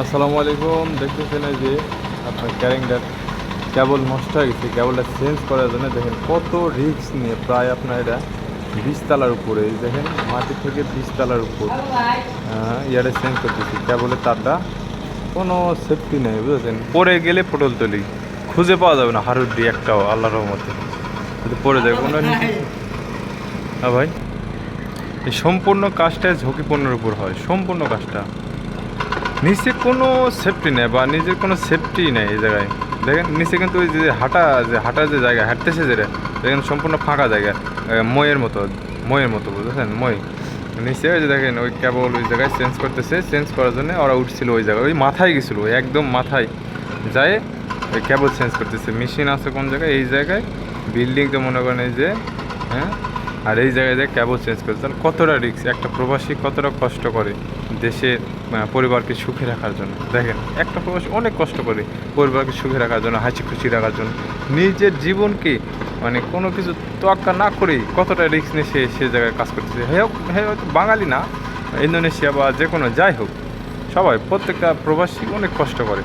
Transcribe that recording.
আসসালামু আলাইকুম। দেখতেছেন এই যে আপনার ক্যারিংটার কেবল নষ্ট হয়ে গেছে। কেবলটা চেঞ্জ করার জন্য দেখেন কত রিস্ক নিয়ে প্রায় আপনার এটা বিশতলার উপরে এই দেখেন মাটি থেকে বিশতলার উপর ইয়ারে চেঞ্জ করতেছি। কেবলের তারটা কোনো সেফটি নেই বুঝেছেন? পরে গেলে পটল তলি খুঁজে পাওয়া যাবে না হারুডি একটাও আল্লাহর রহমতে। যদি পড়ে যায় কোনো হ্যাঁ ভাই। এই সম্পূর্ণ কাজটা ঝুঁকিপূর্ণের উপর হয় সম্পূর্ণ কাজটা। নিচে কোনো সেফটি নেই বা নিজের কোনো সেফটি নেই এই জায়গায়। দেখেন নিচে কিন্তু ওই যে হাঁটা যে হাঁটার যে জায়গা হাঁটতেছে যেটা দেখেন সম্পূর্ণ ফাঁকা জায়গা এ, মইয়ের মতো মইয়ের মতো বুঝেছেন? মই নিচে ওই যে দেখেন ওই কেবল ওই জায়গায় চেঞ্জ করতেছে চেঞ্জ করার জন্য ওরা উঠছিল ওই জায়গায় ওই মাথায় গেছিল একদম মাথায়। যায় ওই কেবল চেঞ্জ করতেছে। মেশিন আছে কোন জায়গায়? এই জায়গায়। বিল্ডিং তো মনে করেন এই যে হ্যাঁ? আর এই জায়গায় যে কেবল চেঞ্জ করতে তাহলে কতটা রিক্স একটা প্রবাসী কতটা কষ্ট করে আহ, পরিবারকে সুখে রাখার জন্য? দেখেন একটা প্রবাসী অনেক কষ্ট করে পরিবারকে সুখে রাখার জন্য হাসি খুশি রাখার জন্য। নিজের জীবনকে মানে কোনো কিছু তোয়াক্কা না করেই কতটা রিস্ক নিয়ে সে সে জায়গায় কাজ করতেছে। হে হোক হে হয়তো বাঙালি না ইন্দোনেশিয়া বা যে কোনো যাই হোক সবাই প্রত্যেকটা প্রবাসী অনেক কষ্ট করে।